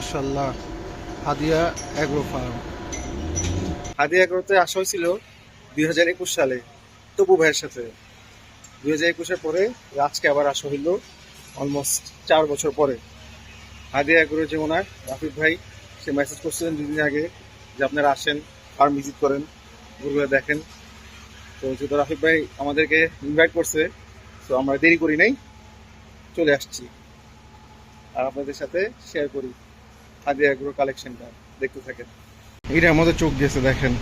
মাশাল্লাহ হাদিয়া agro farm. হাদিয়া অ্যাগ্রোতে আসা হয়েছিল দুই হাজার একুশ সালে তপু ভাইয়ের সাথে। দুই হাজার একুশের পরে আজকে আবার আসা হইল অলমোস্ট চার বছর পরে। হাদিয়া অ্যাগ্রো যে ওনার রাফিক ভাই, সে মেসেজ করছিলেন দুদিন আগে যে আপনারা আসেন ফার্ম ভিজিট করেন, গরুগুলো দেখেন। তো যেহেতু রাফিক ভাই আমাদেরকে ইনভাইট করছে, তো আমরা দেরি করি নাই, চলে আসছি। আর আপনাদের সাথে শেয়ার করি। এগ্রো কালেকশনটা দেখতে থাকেন। এটা আমাদের চোখ দিয়েছে, দেখেন।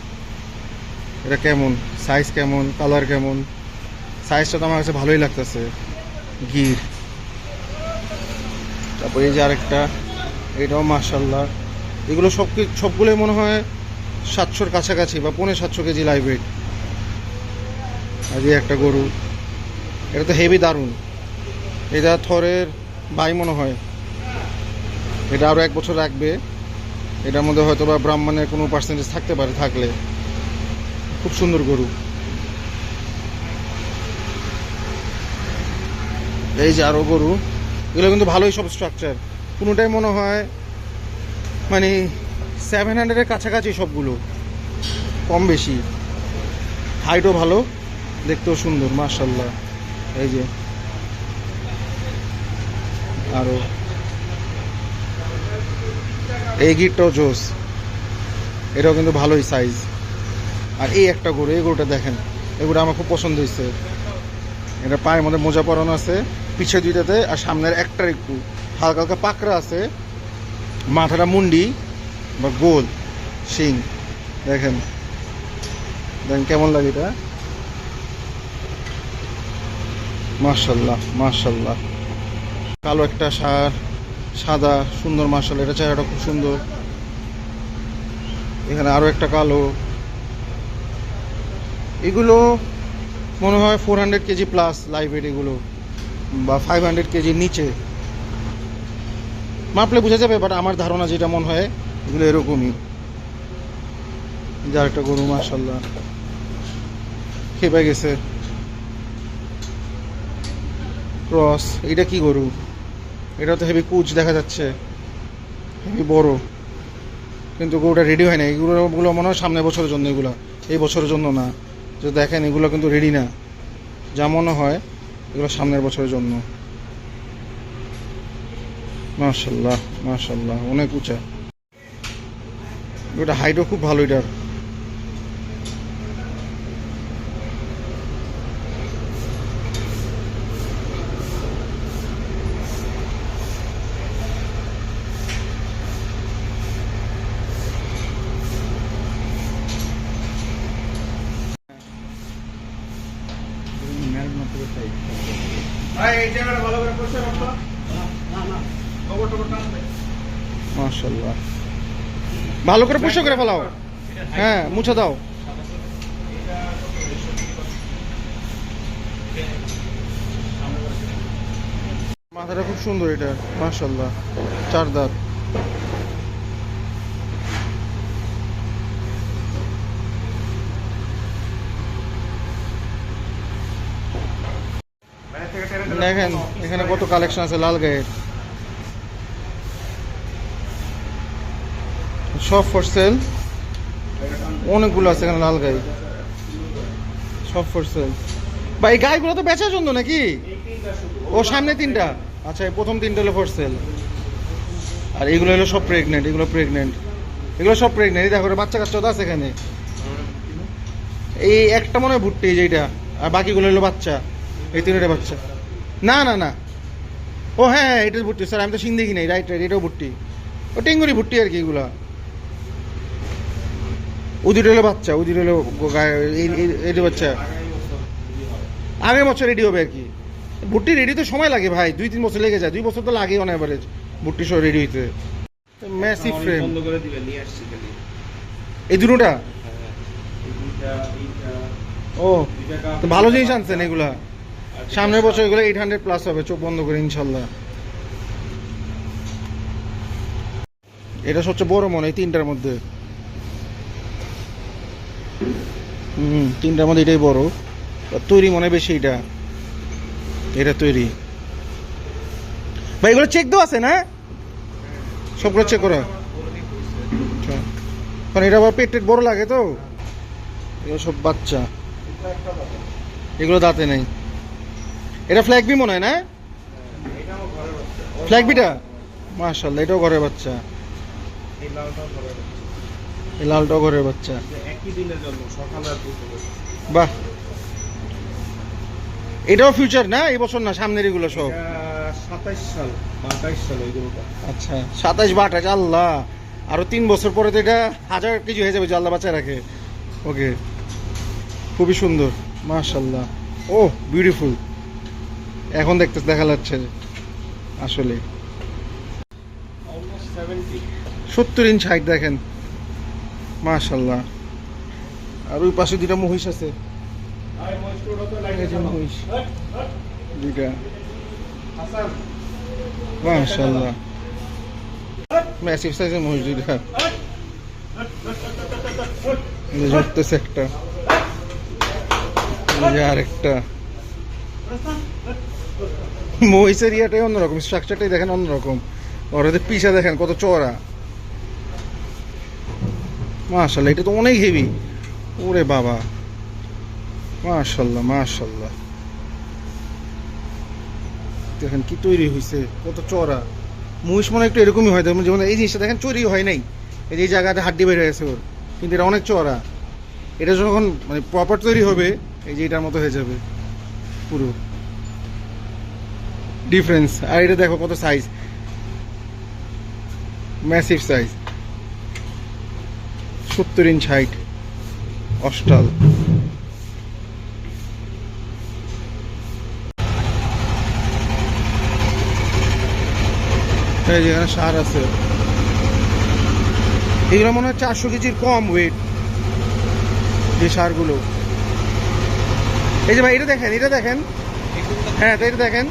এটা কেমন? সাইজ কেমন? কালার কেমন? সাইজটা তো আমার কাছে ভালোই লাগতেছে। গির। তারপর এই যে আরেকটা, এটাও মার্শাল্লাহ এগুলো সব সবগুলোই মনে হয় সাতশোর কাছাকাছি বা পনেরো সাতশো কেজি লাইভ ওয়েট আর একটা গরু। এটা তো হেভি দারুণ। এটা থরের বাই মনে হয়। এটা আরও এক বছর রাখবে। এটার মধ্যে হয়তো বা ব্রাহ্মণের কোনো পার্সেন্টেজ থাকতে পারে, থাকলে। খুব সুন্দর গরু। এই যে আরও গরু, এগুলো কিন্তু ভালোই সব স্ট্রাকচার কোনোটাই মনে হয় মানে সেভেন হান্ড্রেডের কাছাকাছি সবগুলো। কম বেশি। হাইটও ভালো, দেখতেও সুন্দর মার্শাল্লাহ এই যে। আরও। এই গিটটাও জোস, এটাও কিন্তু ভালোই সাইজ আর এই একটা গরু, এই গরুটা দেখেন এগুলো আমার খুব পছন্দ হয়েছে। এটা পায়ের মধ্যে মোজা পরানো আছে পিছিয়ে দুইটাতে, আর সামনের একটার একটু। হালকা হালকা পাকড়া আছে, মাথাটা মুন্ডি বা গোল, শিং। দেখেন দেখেন কেমন লাগে এটা। মার্শাল্লাহ মার্শাল্লাহ কালো একটা সার। সাদা, সুন্দর মার্শাল, এটা চেহারাটা খুব সুন্দর। এখানে আরও একটা কালো। এগুলো মনে হয় four hundred kg plus live weight এগুলো, বা ফাইভ হান্ড্রেড কেজির নিচে। মাপলে বোঝা যাবে বাট আমার ধারণা যেটা মনে হয়, এগুলো এরকমই। যার একটা গরু, মার্শাল্লাহ। খেপে গেছে। ক্রস এটা কি গরু? এটা তো হেভি কুচ দেখা যাচ্ছে। হেভি বড়। কিন্তু গরুটা রেডি হয় না এগুলো গুলো মনে হয় সামনের বছরের জন্য এগুলো। এই বছরের জন্য না। যে দেখেন, এগুলো কিন্তু রেডি না। যা মনে হয়, এগুলো সামনের বছরের জন্য। মার্শাল্লাহ মার্শাল্লাহ অনেক উঁচা। ওটা হাইটও খুব ভালো এটার। ভালো করে পুষো করে ফেলাও। হ্যাঁ মুছে দাও। মাথাটা খুব সুন্দর এটা মার্শাল্লাহ চার দাঁত। দেখেন, এখানে কত কালেকশন আছে লাল গায়ের। সব ফর সেল অনেকগুলো আছে এখানে লাল গাই। সব ফর সেল এই গাইগুলো তো বেচার জন্য নাকি? ও সামনে তিনটা। আচ্ছা এই প্রথম তিনটা হলো ফর সেল আর এগুলো হলো সব প্রেগনেন্ট এগুলো প্রেগনেন্ট এগুলো সব প্রেগনেন্ট এই দেখো বাচ্চা কাচ্চা তো আছে এখানে। এই একটা মনে হয় ভুট্টি যেটা আর বাকিগুলো হলো বাচ্চা। এই তিনটা বাচ্চা। না না না। ও হ্যাঁ হ্যাঁ এটা ভুট্টি। স্যার, আমি তো সিন দেখি নাই। রাইট রাইট এটাও ভুট্টি। ও টেঙ্গুরি ভুট্টি আর কি এগুলা। উদির হলো বাচ্চা উদির হলো এই- এই যে বাচ্চা। আগের বছর রেডি হবে আর কি। ভুট্টি রেডি তো সময় লাগে ভাই দুই তিন বছর লেগে যায় দুই বছর তো লাগে অন অ্যাভারেজ ভুট্টি সহ রেডি হইতে। ম্যাসিভ ফ্রেম এই দুটোটা? এইটা ও তো ভালো জিনিস আনছেন এগুলা। সামনের বছর এগুলো এইট হান্ড্রেড প্লাস হবে চোখ বন্ধ করে ইনশাল্লাহ। এটা সবচেয়ে বড় মনে হয় তিনটার মধ্যে। হুম, তিনটার মধ্যে এটাই বড়। তৈরি মনে বেশি এটা। এটা তৈরি। ভাই, এগুলো চেক দেওয়া আছে না? সবগুলো চেক করা। আচ্ছা। কারণ এটা আবার পেট টেট বড় লাগে তো। এগুলো সব বাচ্চা। এগুলো দাঁতে নেই। এটা ফ্ল্যাগ বি মনে হয় না? এটাও ঘরের বাচ্চা ফ্ল্যাগ বিটা মাশাল্লাহ এটাও ঘরের বাচ্চা। এই লালটাও ঘরের বাচ্চা। বাহ। এটাও ফিউচার না? এই বছর না, সামনের এগুলো সব? সাতাইশ সাল আচ্ছা সাতাশ বা আঠাশ আল্লাহ। আরও তিন বছর পরে তো এটা হাজার কেজি হয়ে যাবে আল্লাহ বাচ্চা রাখে। ওকে। খুবই সুন্দর মাশাল্লাহ ও বিউটিফুল এখন দেখতে, দেখা যাচ্ছে আসলে। সত্তর ইঞ্চ হাইট দেখেন। মাশাল্লাহ আর ওই পাশে দুটা মহিষ আছে। মহিষ দুইটা। মাশাল্লাহ ম্যাসিভ সাইজের মহিষ দুইটা। ঝরতেছে একটা। আরেকটা। মহিষের ইয়াটাই অন্যরকম স্ট্রাকচারটাই দেখেন অন্যরকম। ওরাদের পিসা দেখেন কত চড়া মাশাল্লাহ এটা তো অনেক হেভি ওরে বাবা। মাশাল্লাহ মাশাল্লাহ দেখেন কি তৈরি হয়েছে কত চড়া। মহিষ মনে একটু এরকমই হয়, যেমন যেমন এই জিনিসটা দেখেন চুরি হয় নাই। এই যে এই জায়গাটা হাড্ডি বের হয়েছে ওর। কিন্তু এটা অনেক চড়া। এটা যখন মানে প্রপার তৈরি হবে, এই যে এটার মতো হয়ে যাবে। পুরো। ডিফারেন্স আর এটা দেখো কত সাইজ ম্যাসিভ সাইজ সত্তর ইঞ্চ হাইট অস্টাল এই যে সার আছে। এগুলো মনে হয় চারশো কেজির কম ওয়েট যে সারগুলো। এই যে ভাই, এটা দেখেন এটা দেখেন। হ্যাঁ এটা দেখেন।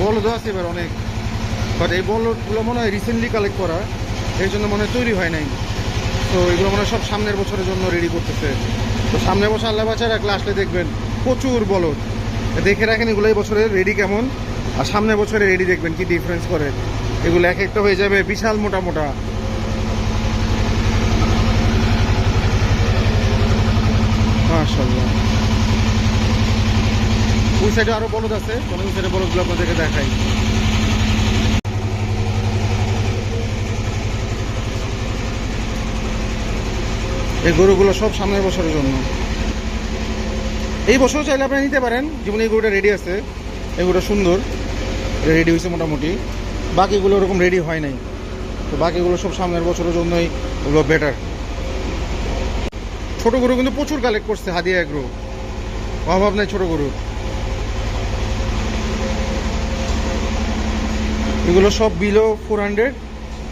বলদ আছে এবার অনেক। বাট এই বলদগুলো মনে হয় রিসেন্টলি কালেক্ট করা। এই জন্য মনে তৈরি হয় নাই। তো এগুলো মনে সব সামনের বছরের জন্য রেডি করতেছে। তো সামনের বছর আল্লাহ বাচ্চা রাখলে আসলে দেখবেন প্রচুর বলদ। দেখে রাখেন এগুলো এই বছরের রেডি কেমন, আর সামনের বছরে রেডি দেখবেন কি ডিফারেন্স করে। এগুলো এক একটা হয়ে যাবে বিশাল মোটা মোটা। আরও বলদ আছে ওই সাইডে বলদগুলো আপনাদেরকে দেখাই। এই গরুগুলো সব সামনের বছরের জন্য। এই বছর চাইলে আপনি নিতে পারেন। যেমন এই গরুটা রেডি আছে। এই গরুটা সুন্দর। রেডি হয়েছে মোটামুটি। বাকিগুলো ওরকম রেডি হয় নাই। তো বাকিগুলো সব সামনের বছরের জন্যই ওগুলো বেটার ছোটো গরু কিন্তু প্রচুর কালেক্ট করছে হাদিয়া এগ্রো অভাব নাই ছোটো গরু এগুলো সব below four hundred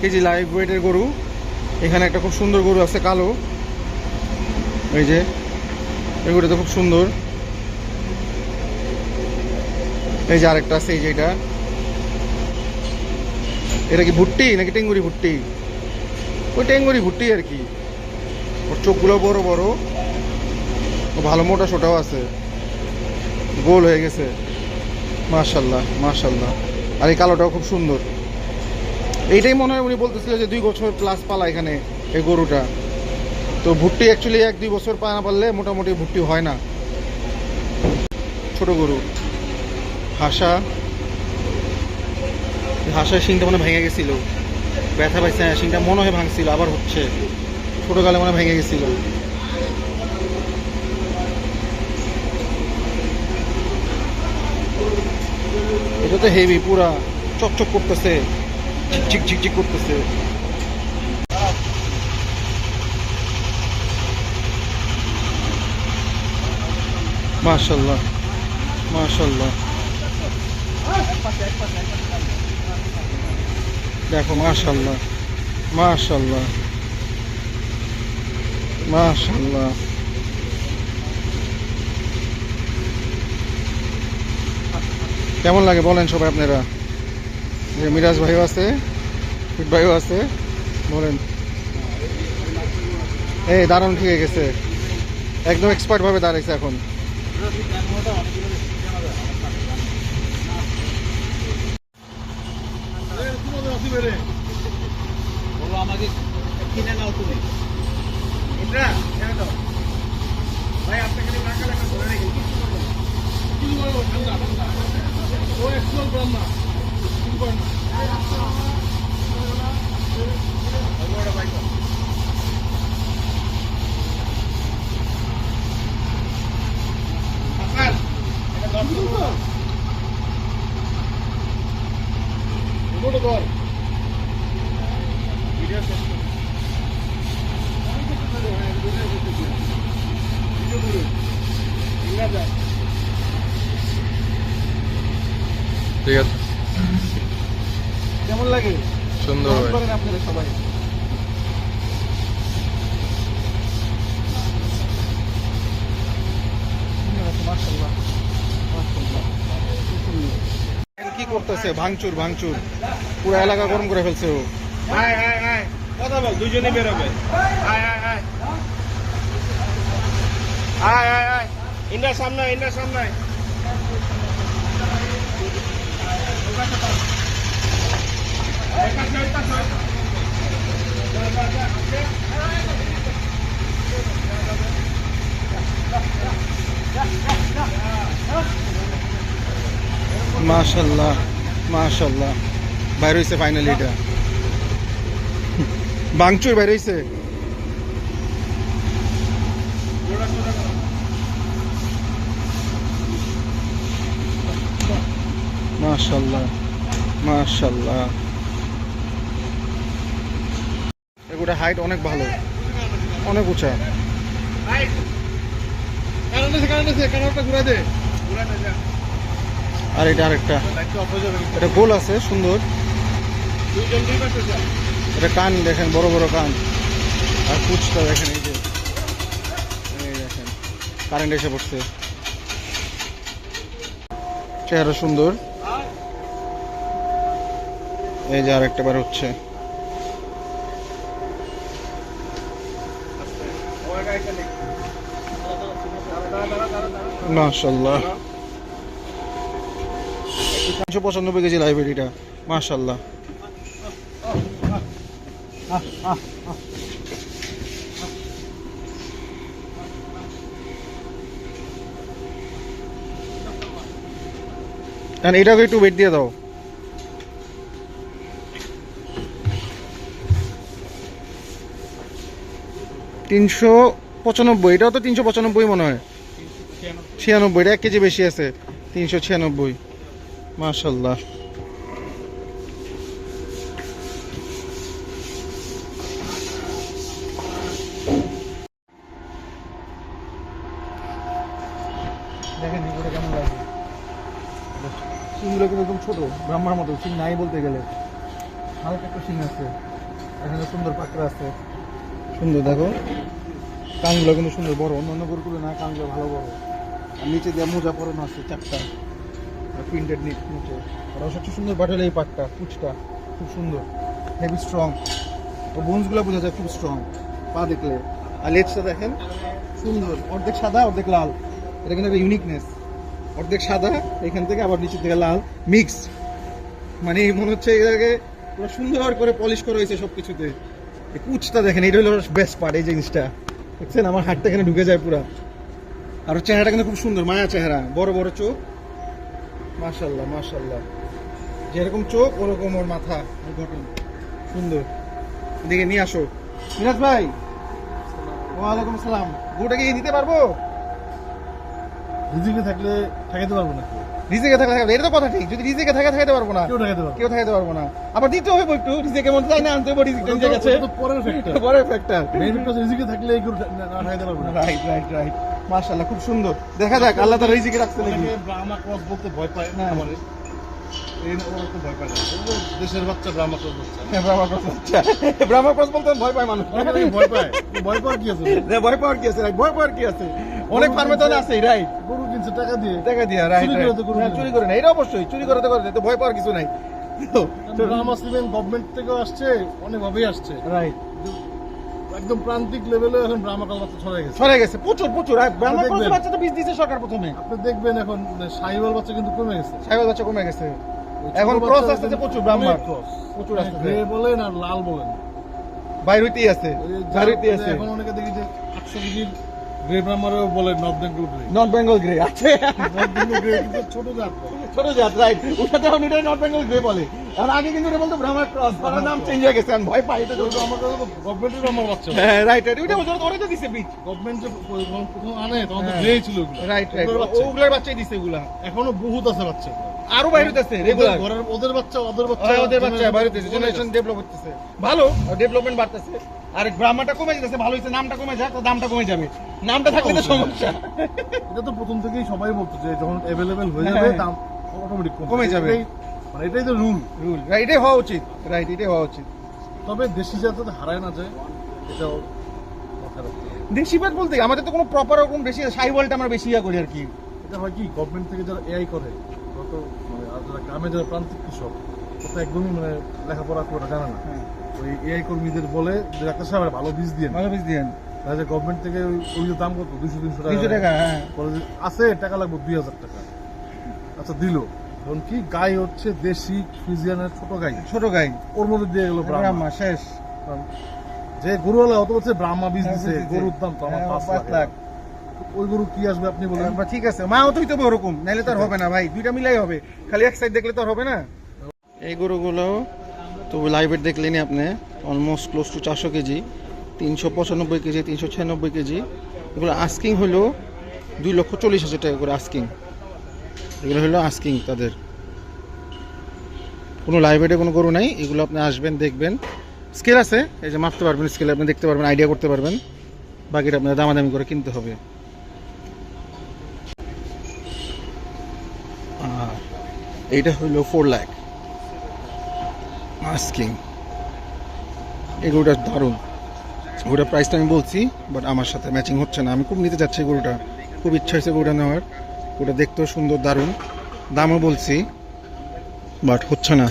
kg live ওয়েটের গরু। এখানে একটা খুব সুন্দর গরু আছে কালো। এই যে এই গরুটা খুব সুন্দর। এই যে আরেকটা আছে, এই যে এটা। এটা কি ভুট্টি নাকি টেঙ্গুরি ভুট্টি? ওই টেঙ্গুরি ভুট্টি আর কি। ওর চোখগুলো বড় বড়। ভালো মোটা সোটাও আছে। গোল হয়ে গেছে। মাশাল্লাহ মাশাল্লাহ। আর এই কালোটাও খুব সুন্দর। এইটাই মনে হয় উনি বলতেছিল যে দুই বছর প্লাস পালা এখানে এই গরুটা। তো ভুট্টি অ্যাকচুয়ালি এক দুই বছর পা না পারলে মোটামুটি ভুট্টি হয় না। ছোট গরু। হাসা। হাসার শিংটা মনে ভেঙে গেছিল। ব্যথা পাইছে না শিংটা মনে হয় ভাঙছিল, আবার হচ্ছে। ছোট গালে মনে ভেঙে গেছিল। এটা তো হেভি পুরা চকচক করতেছে। ঝিক ঝিকঝিক ঝিক করতেছে। মাশাল্লাহ মাশাল্লাহ দেখো মাশাল্লাহ মাশাল্লাহ মাশাল্লাহ কেমন লাগে বলেন সবাই আপনারা? যে মিরাজ ভাইও আছে ফিট ভাইও আছে, বলেন। এই, দারুণ ঠিক হয়ে গেছে। একদম এক্সপার্ট ভাবে দাঁড়াইছে এখন। বলো আমাকে ভাই আপনাকে না। ব্রাহ্মা বড় ভাই এটা দশ করব। ওটা ধর ভিডিও শেষ করো। ইংরাজি। ঠিক আছে কেমন লাগে সুন্দর কেমন ভাই করেন আপনারা সবাই মাশাআল্লাহ মাশাআল্লাহ কি করতেছে? ভাঙচুর ভাঙচুর। পুরো এলাকা গরম করে ফেলছে ও। কথা বল, দুজনে বেরোবে। আয় আয় আয় আয় আয় আয় ইন্ডার সামনে ইন্ডার সামনে। মাশাল্লাহ মাশাল্লাহ বাইর হইছে ফাইনালি এটা। ভাঙচুর বাইর হইছে। মাশাল্লাহ মাশাল্লাহ এগুলো হাইট অনেক ভালো। অনেক উঁচা। আর এটা আরেকটা। এটা গোল আছে, সুন্দর। এটা কান দেখেন, বড় বড় কান। আর পুচটা দেখেন, এই যে। এই দেখেন কারেন্ট এসে পড়ছে। চেহারা সুন্দর। এই যে আর একটা বার হচ্ছে। মাশাল্লাহ তিনশো পঁচানব্বই কেজি লাইব্রেরিটা মাশাল্লাহ And এটাকে একটু ওয়েট দিয়ে দাও। তিনশো পঁচানব্বই, এটাও তো তিনশো পঁচানব্বই মনে হয়? ছিয়ানব্বই, এটা এক কেজি বেশি আছে, তিনশো ছিয়ানব্বই। মাশাল্লাহ দেখেন কেমন লাগে সিংগুলো কিন্তু একদম ছোট, ব্রাহ্মার মতো, সিং নাই বলতে গেলে। হালকা একটা সিং আছে এখানে সুন্দর পাকড়া আছে। সুন্দর, দেখো। কানগুলো কিন্তু সুন্দর বড় অন্য অন্য গরুগুলো না, কানগুলো ভালো বড়। আর নিচে দিয়ে মোজা পরানো আছে চারটা। প্রিন্টেড নিট নিচে আর সবচেয়ে সুন্দর বাটাল এই পাটটা কুচটা খুব সুন্দর হেভি স্ট্রং ও বোনসগুলো বোঝা যায় খুব স্ট্রং পা দেখলে। আর লেজটা দেখেন, সুন্দর, অর্ধেক সাদা, অর্ধেক লাল। এটা কিন্তু একটা ইউনিকনেস অর্ধেক সাদা, এখান থেকে আবার নিচে থেকে লাল মিক্স মানে মনে হচ্ছে এটাকে পুরো সুন্দর করে পলিশ করা হয়েছে সব কিছুতে এই কুচটা দেখেন, এটা হলো বেস্ট পার্ট এই জিনিসটা। দেখছেন? আমার হাতটা এখানে ঢুকে যায় পুরা। আর চেহারাটা কিন্তু খুব সুন্দর, মায়া চেহারা, বড় বড় চোখ। মাশাল্লাহ মাশাল্লাহ যেরকম চোখ ওরকম ওর মাথা গঠন। সুন্দর। এদিকে নিয়ে আসো। মিরাজ ভাই ওয়ালাইকুম আসসালাম। গরুটা কি দিতে পারব? রিজিকে থাকলে ঠেকাতে পারব না রিজেকে থাকা থাকবে এটা তো কথা ঠিক। যদি রিজেকে থাকা থাকাতে পারব না। কেউ ঠেকাতে পারব কেউ থাকাতে পারব না। আবার দিতে হবে একটু রিজেকে মধ্যে তাই না আনতে হবে রিজেক নিজে গেছে পরের ফ্যাক্টর পরে ফ্যাক্টর মেইন ফ্যাক্টর রিজিকে থাকলে গরু না ঠেকাতে পারব না। রাইট রাইট রাইট মাশাআল্লাহ খুব সুন্দর। দেখা যাক আল্লাহ তার রিজিকে রাখছে নাকি? ব্রাহ্মা ক্রস বলতে ভয় পায় হ্যাঁ। আমার না ওরা তো ভয় পায় দেশের বাচ্চা ব্রাহ্মা ক্রস বাচ্চা হ্যাঁ, ব্রাহ্মা ক্রস ব্রাহ্মা ক্রস বলতে ভয় পায় মানুষ। ভয় পায়। ভয় পাওয়ার কি আছে? ভয় পাওয়ার কি আছে? ভয় পাওয়ার কি আছে? অনেক ফার্মে তো আছে রাইট। গরু কিনছে টাকা দিয়ে। দেখা দিয়া রাইট চুরি করে তো না এটা অবশ্যই চুরি করে তো করে তো ভয় পাওয়ার কিছু নাই। সিমেন্ট গভর্নমেন্ট থেকেও আসছে অনেকভাবেই আসছে। রাইট। একদম প্রান্তিক লেভেলে এখন ব্রাহ্মাকাল বাচ্চা ছড়াই গেছে। সরে গেছে। প্রচুর প্রচুর। আর ব্রাহ্মা দেখবেন। বাচ্চা তো বীজ দিয়েছে সরকার প্রথমে। আপনি দেখবেন এখন সাইওয়াল বাচ্চা কিন্তু কমে গেছে। সাইবার বাচ্চা কমে গেছে। এখন ক্রস আসতেছে প্রচুর ব্রাহ্মা cross। প্রচুর আসতেছে। গ্রে বলেন আর লাল বলেন। বাইর হইতেই আছে। ওই হইতেই আছে। এখন অনেকে দেখি যে আটশো কেজির গ্রে ব্রাহ্মারও বলে north Bengal grey north Bengal grey আছে। নর্থ বেঙ্গল গ্রে কিন্তু ছোট জাত। ছোট জাত রাইট ওটাতে এখন এটা নর্থ বেঙ্গল গ্রে বলে। আর আগে কিন্তু এটা বলতো ব্রাহ্মণ ক্রস করার নাম চেঞ্জ হয়ে গেছে আমি ভয় পাই এটা কিন্তু আমার গভর্নমেন্টের আমার বাচ্চা। হ্যাঁ রাইট রাইট ওইটা বছর ধরে তো দিছে বীজ গভর্নমেন্ট যে প্রথম আনে তখন তো হ্যাঁ। গ্রেই ছিল ওগুলো। রাইট রাইট ওগুলোর বাচ্চাই দিছে ওগুলা। এখনও বহুত আছে বাচ্চা। আরও বাইরে হইতেছে রেগুলার ঘরের ওদের বাচ্চা ওদের বাচ্চা। হ্যাঁ, ওদের বাচ্চা বাইরে চলে জেনারেশন ডেভেলপ হচ্ছে ভালো ডেভেলপমেন্ট বাড়তেছে। আর গ্রামারটা কমে যেতেছে ভালো হয়েছে নামটা কমে যাক তো দামটা কমে যাবে। নামটা থাকলে তো সমস্যা। এটা তো প্রথম থেকেই সবাই বলতো যে যখন অ্যাভেলেবেল হয়ে হ্যাঁ, যাবে হ্যাঁ। দাম অটোমেটিক কমে যাবে। মানে এটাই তো রুল রুল এটাই হওয়া উচিত রাইট এটাই হওয়া উচিত। তবে দেশি জাত যাতে হারায় না যায় এটাও রাখতে হবে। বলতে আমাদের তো কোনো প্রপার ওরকম বেশি সাইওয়ালটা আমরা বেশি ইয়া করি আর কি। এটা হয় কি গভর্নমেন্ট থেকে যারা এআই করে ওরা তো মানে আর যারা গ্রামে যারা প্রান্তিক কৃষক তো একদমই মানে লেখাপড়া করে জানে না। ওই এআই কর্মীদের বলে যে ডাক্তার সাহেব ভালো বীজ দিয়ে ভালো বেশি দিন তাহলে গভর্নমেন্ট থেকে ওই- দাম কত? দুইশো তিনশো টাকা। টাকা হ্যাঁ। আছে টাকা লাগবে দুই হাজার টাকা। আচ্ছা দিল। এখন কি গাই হচ্ছে দেশি ফ্রিজিয়ানের ছোট গাই? ছোট গাই। ওর মধ্যে দিয়ে গেল ব্রাহ্মা। শেষ। যে গরুওয়ালা অত বলছে ব্রাহ্মা বীজ হ্যাঁ, দিছে গরুর দাম তো আমার হ্যাঁ, পাঁচ লাখ। ওই গরু কি আসবে আপনি বলেন? বা ঠিক আছে। মাও তো হইতে ওরকম। নাইলে তো আর হবে না ভাই। দুইটা মিলাই হবে। খালি এক সাইড দেখলে তো আর হবে না। এই গরুগুলো তো লাইভের দেখলেনি আপনি। অলমোস্ট ক্লোজ টু চারশো কেজি। তিনশো পঁচানব্বই কেজি তিনশো ছিয়ানব্বই কেজি। এগুলো আস্কিং হলো দুই লক্ষ চল্লিশ হাজার টাকা করে আস্কিং এগুলো হলো আস্কিং তাদের। কোনো লাইব্রেরি কোনো গরু নাই, এগুলো আপনি আসবেন, দেখবেন। স্কেল আছে, এই যে মাপতে পারবেন স্কেল আপনি দেখতে পারবেন আইডিয়া করতে পারবেন। বাকিটা আপনার দামাদামি করে কিনতে হবে। আর এইটা হইল ফোর লাখ আস্কিং এই গরুটা দারুণ। গরুটার প্রাইসটা আমি বলছি বাট আমার সাথে ম্যাচিং হচ্ছে না। আমি খুব নিতে চাচ্ছি গরুটা। খুব ইচ্ছা হয়েছে গরুটা নেওয়ার। গরুটা দেখতেও সুন্দর, দারুণ। দামও বলছি, বাট হচ্ছে না।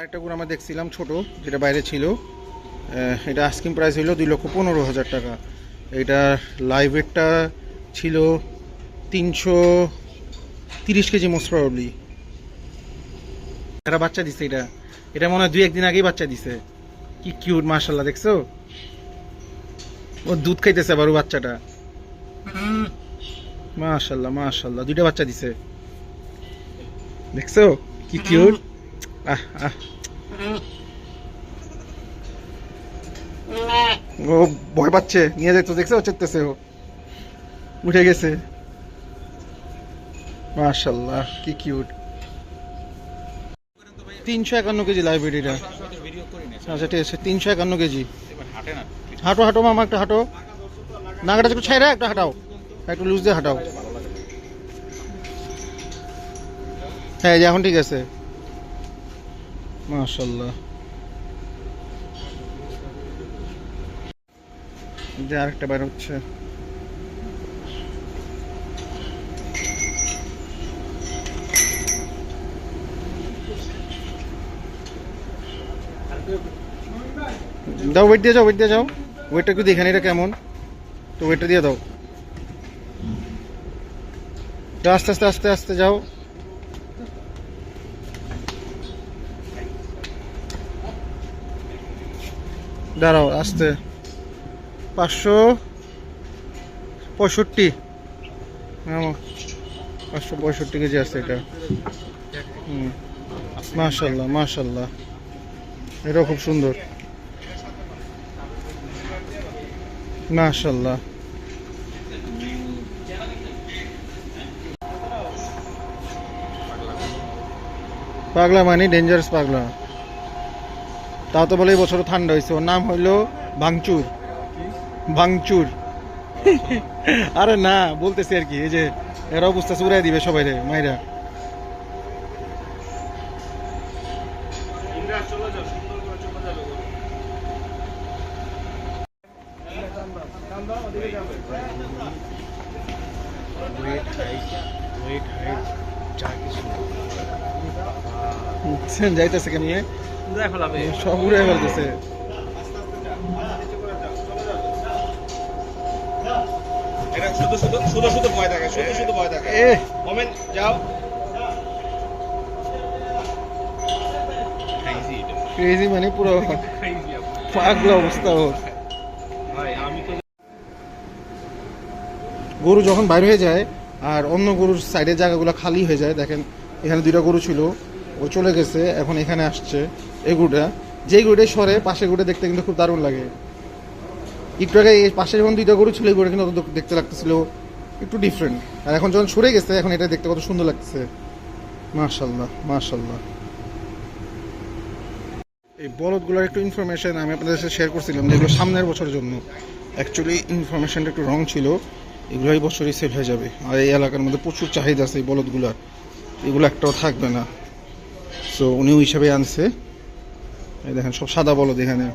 আরেকটা গরু আমরা দেখছিলাম ছোট, যেটা বাইরে ছিল। এটা আস্কিং প্রাইস হলো দুই লক্ষ পনেরো হাজার টাকা। এটা লাইভ ওয়েটটা ছিল তিনশো তিরিশ কেজি মোস্ট একটা বাচ্চা দিছে এটা। এটা মনে হয় দুই একদিন আগেই বাচ্চা দিছে। কি কিউট মার্শাল্লাহ দেখছ? ও দুধ খাইতেছে আবার ও বাচ্চাটা। মাশাল্লাহ মাশাল্লাহ দুইটা বাচ্চা দিছে। দেখছ? কি কিউট আহ আহ। ও ভয় পাচ্ছে নিয়ে যেত দেখছ? চেতেছে ও। উঠে গেছে। মাশাল্লাহ কি কিউট তিনশো একান্ন কেজি লাইব্রেরিটা আচ্ছা ঠিক আছে তিনশো একান্ন কেজি। হাঁটো হাঁটো মামা একটা হাঁটো। নাগাটা একটু ছাইরা একটা হাঁটাও। একটু লুজ দিয়ে হাঁটাও। হ্যাঁ যে এখন ঠিক আছে। মাশাল্লাহ যে আরেকটা বাইরে হচ্ছে। দাও ওয়েট দিয়ে যাও ওয়েট দিয়ে যাও। ওয়েটটা একটু দেখে এটা কেমন। তো ওয়েটটা দিয়ে দাও। আস্তে আস্তে আস্তে আস্তে যাও। দাঁড়াও, আস্তে। পাঁচশো পঁয়ষট্টি। পাঁচশো পঁয়ষট্টি কেজি আছে এটা। হুম। মাশাল্লাহ মাশাল্লাহ। এটাও খুব সুন্দর। মাশাল্লাহ পাগলা মানে ডেঞ্জারাস পাগলা। তাও তো বলে এই বছর ঠান্ডা হয়েছে ওর নাম হইল ভাঙচুর। ভাঙচুর। আরে না বলতেছি আর কি এই যে এরা অবস্থা চুরাই দিবে সবাই রে মাইরা। যাইতেছে ফেলাবে সব উড়ে ফেলতেছে। এটা শুধু শুধু শুধু শুধু ভয় থাকে শুধু শুধু ভয় থাকে এ। মোমেন যাও। ক্রেজি মানে পুরো পাগলা অবস্থা ওর ভাই আমি তো গরু যখন বাইরে হয়ে যায়, আর অন্য গরুর সাইডের জায়গাগুলো খালি হয়ে যায়, দেখেন এখানে দুইটা গরু ছিল, ও চলে গেছে, এখন এখানে আসছে এই গরুটা। যেই গরুটা সরে পাশে গরুটা দেখতে কিন্তু খুব দারুণ লাগে। একটু আগে এই পাশে যখন দুইটা গরু ছিল, এই গরুটা কিন্তু দেখতে লাগতেছিল, একটু ডিফারেন্ট আর এখন যখন সরে গেছে, এখন এটা দেখতে কত সুন্দর লাগতেছে। মাশাল্লাহ মাশাল্লাহ এই বলদগুলোর একটু ইনফরমেশন আমি আপনাদের সাথে শেয়ার করছিলাম, যেগুলো সামনের বছরের জন্য। অ্যাকচুয়ালি ইনফরমেশনটা একটু রং ছিল। এগুলো এই বছরই সেল হয়ে যাবে। আর এই এলাকার মধ্যে প্রচুর চাহিদা আছে এই বলদগুলার। এগুলো একটাও থাকবে না। সো উনি ওই হিসাবে আনছে। এই দেখেন, সব সাদা বলদ এখানে।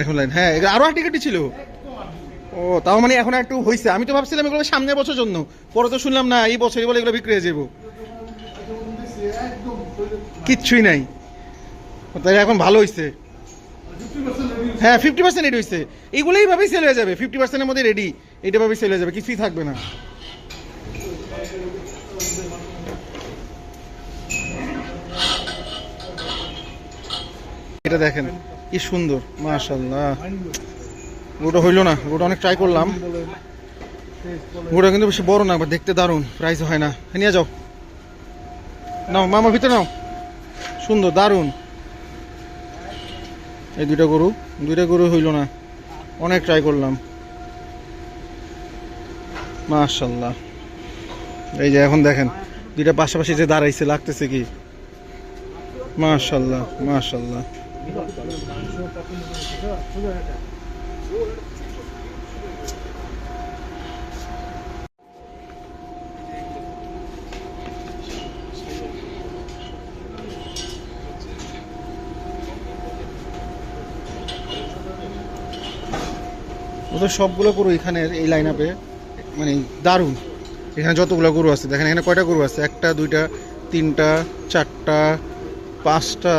এখন লাইন হ্যাঁ এগুলো আরও হাঁটি ছিল। ও, তাও মানে এখন একটু হয়েছে আমি তো ভাবছিলাম এগুলো সামনের বছর জন্য। পরে তো শুনলাম না, এই বছরই বলে এগুলো বিক্রি হয়ে যাব। কিচ্ছুই নাই। তাই এখন ভালো হয়েছে হ্যাঁ ফিফটি পার্সেন্ট রেডি হয়েছে এইগুলোই ভাবেই সেল হয়ে যাবে। ফিফটি পার্সেন্টের মধ্যে রেডি এটা ভাবে চলে হয়ে যাবে, কিছুই থাকবে না। এটা দেখেন, কি সুন্দর মাশাল্লাহ ওটা হইল না, ওটা অনেক ট্রাই করলাম। ওটা কিন্তু বেশি বড় না দেখতে দারুণ প্রাইস হয় না। নিয়ে যাও। নাও মামা ভিতরে নাও। সুন্দর, দারুণ। এই দুইটা গরু দুইটা গরু হইল না, অনেক ট্রাই করলাম। মাশাল্লাহ এই যে এখন দেখেন, দুইটা পাশাপাশি যে দাঁড়াইছে, লাগতেছে কি? মাশাল্লাহ মাশাল্লাহ ওদের সবগুলো পুরো এখানের এই লাইন আপে মানে দারুণ। এখানে যতগুলো গরু আছে, দেখেন এখানে কয়টা গরু আছে? একটা, দুইটা, তিনটা, চারটা, পাঁচটা,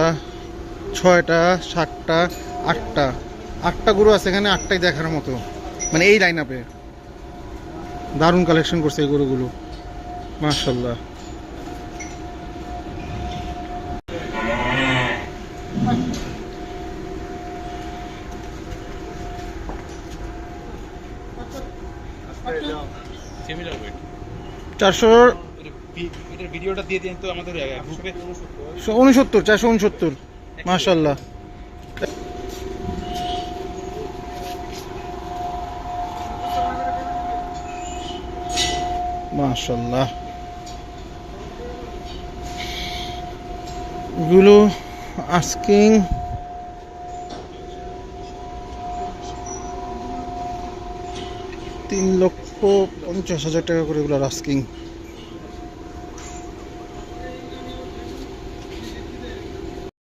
ছয়টা, সাতটা, আটটা। আটটা গরু আছে এখানে, আটটাই দেখার মতো। মানে এই লাইন আপে দারুণ কালেকশন করছে এই গরুগুলো। মার্শাল্লাহ সিমিলার ওয়েট চারশো এটার ভিডিওটা দিয়ে দিন তো আমাদের উনসত্তর চারশো উনসত্তর। মার্শাল্লাহ মাশাল্লাহ এগুলো আস্কিং তিন লক্ষ পঞ্চাশ হাজার টাকা করে এগুলো আস্কিং